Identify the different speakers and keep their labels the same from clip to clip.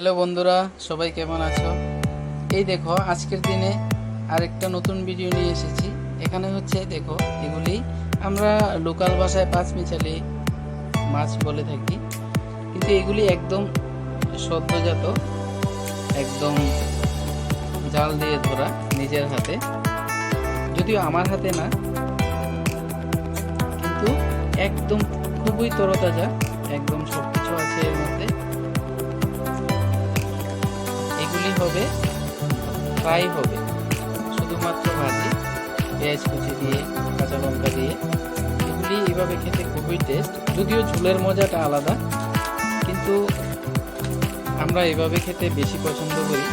Speaker 1: Hello বন্ধুরা, সবাই কেমন আছো? এই দেখো, আজকের দিনে আরেকটা নতুন ভিডিও নিয়ে এসেছি। এখানে হচ্ছে, দেখো, এগুলি আমরা লোকাল ভাষায় পাঁচ মিচালি মাছ বলে থাকি। কিন্তু এগুলি একদম সদ্যজাত, একদম জাল দিয়ে ধরা নিজের হাতে। যদিও আমার হাতে না, কিন্তু একদম খুবই তরতাজা, একদম সব কিছু আছে এর মধ্যে। এগুলি হবে ফ্রাই হবে। শুধুমাত্র ভাজি পেঁয়াজ কুচি দিয়ে, কাঁচা লঙ্কা দিয়ে। এগুলি এভাবে খেতে খুবই টেস্ট যদিও ঝোলের মজাটা আলাদা, কিন্তু আমরা এভাবে খেতে বেশি পছন্দ করি।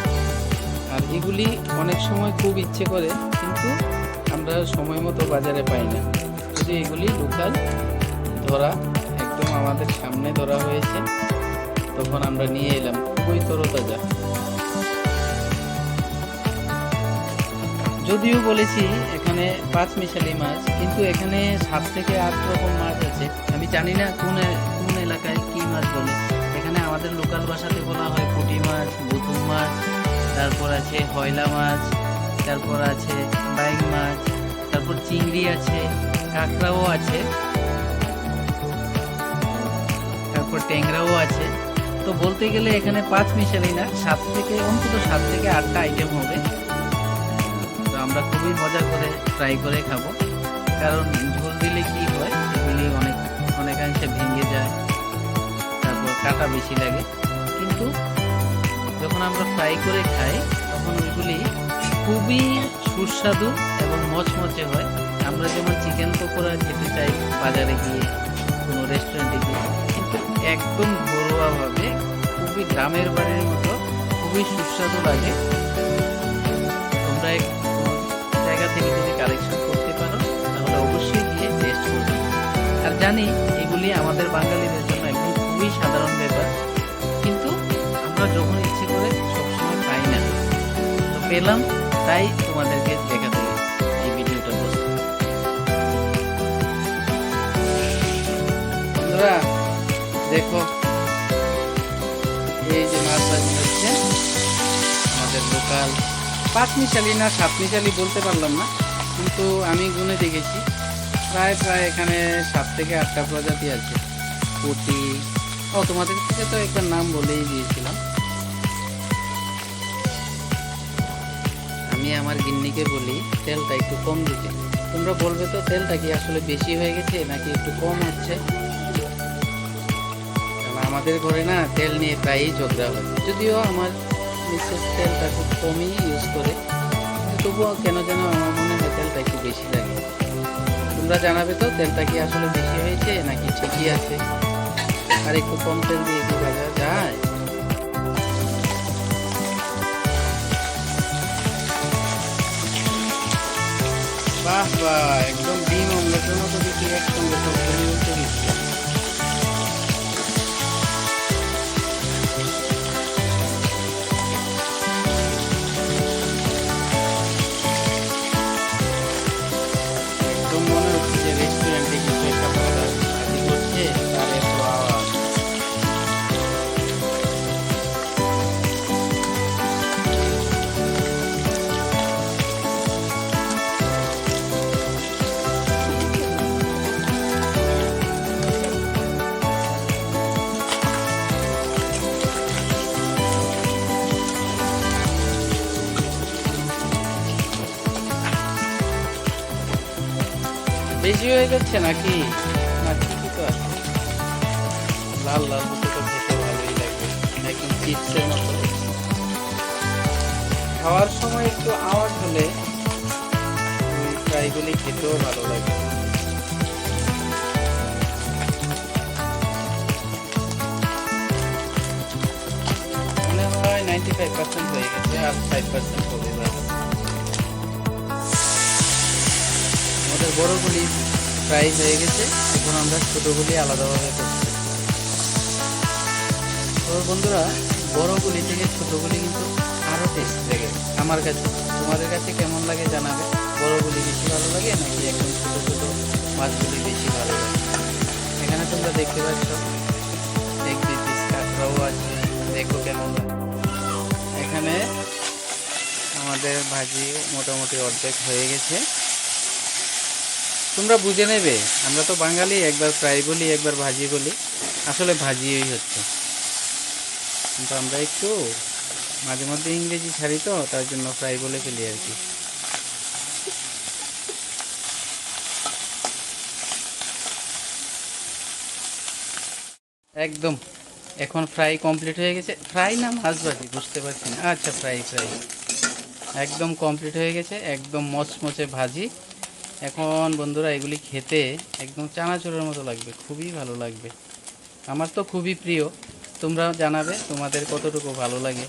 Speaker 1: আর এগুলি অনেক সময় খুব ইচ্ছে করে, কিন্তু আমরা সময় মতো বাজারে পাই না। যদি এগুলি লোকাল ধরা, একদম আমাদের সামনে ধরা হয়েছে। তখন আমরা নিয়ে এলাম, খুবই তরতাজা। যদিও বলেছি এখানে পাঁচ মিশালি মাছ, কিন্তু এখানে সাত থেকে আট রকম মাছ আছে। আমি জানি না কোন কোন এলাকায় কি মাছ বলে। এখানে আমাদের লোকাল ভাষাতে বলা হয় পুঁটি মাছ বুতুম মাছ, তারপর আছে হয়লা মাছ, তারপর আছে বাইং মাছ, তারপর চিংড়ি আছে, কাঁকড়াও আছে, তারপর ট্যাংরাও আছে। তো বলতে গেলে এখানে পাঁচ মিশালি না, সাত থেকে, অন্তত সাত থেকে আটটা আইটেম হবে। আমরা খুবই মজা করে ট্রাই করে খাব। কারণ ঝোল দিলে কি হয় এগুলি অনেক, অনেকাংশে ভেঙে যায়, তারপর কাটা বেশি লাগে। কিন্তু যখন আমরা ফ্রাই করে খাই, তখন ওইগুলি খুবই সুস্বাদু এবং মচমচে হয়। আমরা যেমন চিকেন পকোড়া খেতে চাই বাজারে গিয়ে, কোনো রেস্টুরেন্টে গিয়ে, কিন্তু একদম ঘরোয়াভাবে খুবই গ্রামের বাড়ির মতো, খুবই সুস্বাদু লাগে। তোমরা থেকে যদি কালেকশন করতে পারো, তাহলে অবশ্যই গিয়ে টেস্ট করবে। আর জানি এগুলি আমাদের বাঙালিদের জন্য একদম খুবই সাধারণ ব্যাপার, কিন্তু আমরা যখন ইচ্ছে করে সবসময় পাই না, তো পেলাম, তাই তোমাদেরকে দেখাতে এই ভিডিওটা বলছি বন্ধুরা, দেখো, এই যে মাছ হচ্ছে আমাদের লোকাল পাঁচ মিশালি না, সাত মিশালি বলতে পারলাম না, কিন্তু আমি গুনে দেখেছি। প্রায় প্রায় এখানে সাত থেকে আটটা প্রজাতি আছে। পুঁটি, ও, তোমাদের থেকে তো একটা নাম বলেই দিয়েছিলাম। আমি আমার গিন্নিকে বলি, তেলটা একটু কম দিতে। তোমরা বলবে তো, তেলটা কি আসলে বেশি হয়ে গেছে নাকি একটু কম হচ্ছে? আমাদের ঘরে না, তেল নিয়ে প্রায়ই ঝগড়া হয়। যদিও আমার মিসেস তেলটা খুব কমই ইউজ করে। তবুও কেন যেন আমার মনে হয় তেলটা একটু বেশি লাগে। তোমরা জানাবে তো, তেলটা কি আসলে বেশি হয়েছে নাকি ঠিকই আছে? আর একটু কম তেল দিয়ে কি ভাজা যায়? বাহ বাহ, একদম ডিম অমলেটের মতো দেখি একসঙ্গে সবগুলি বেশি হয়ে যাচ্ছে নাকি? আছে? লাল লাল হতে তো খেতে ভালোই মতো? খাওয়ার সময় একটু আওয়াজ হলে ফ্রাইগুলি খেতেও ভালো লাগে। মনে হয় নাইনটি ফাইভ পার্সেন্ট হয়ে গেছে, আর ফাইভ পার্সেন্ট হবে আমাদের বড়গুলি ফ্রাই হয়ে গেছে। এখন আমরা ছোটোগুলি আলাদাভাবে করছি। তো বন্ধুরা, বড়গুলি থেকে ছোটোগুলি কিন্তু আরও টেস্ট লাগে আমার কাছে। তোমাদের কাছে কেমন লাগে জানাবে? বড়গুলি বেশি ভালো লাগে নাকি একদম ছোটো ছোটো মাছগুলি বেশি ভালো লাগে? এখানে তোমরা দেখতে পাচ্ছ দেখবি দুই পিস কাঁকড়াও আছে, দেখো কেমন এখানে আমাদের ভাজি মোটামুটি অর্ধেক হয়ে গেছে। তোমরা বুঝে নেবে। আমরা তো বাঙালি, একবার ফ্রাই বলি, একবার ভাজি বলি। আসলে ভাজিই হচ্ছে। কিন্তু আমরা একটু মাঝে মধ্যে ইংরেজি ছাড়ি তো, তার জন্য ফ্রাই বলে ফেলি আর কি। একদম। এখন ফ্রাই কমপ্লিট হয়ে গেছে। ফ্রাই না মাছ ভাজি বুঝতে পারছি না। আচ্ছা ফ্রাই ফ্রাই একদম কমপ্লিট হয়ে গেছে। একদম মচমচে ভাজি। এখন বন্ধুরা এগুলি খেতে একদম চানাচুরের মতো লাগবে, খুবই ভালো লাগবে। আমার তো খুবই প্রিয়, তোমরাও জানাবে তোমাদের কতটুকু ভালো লাগে।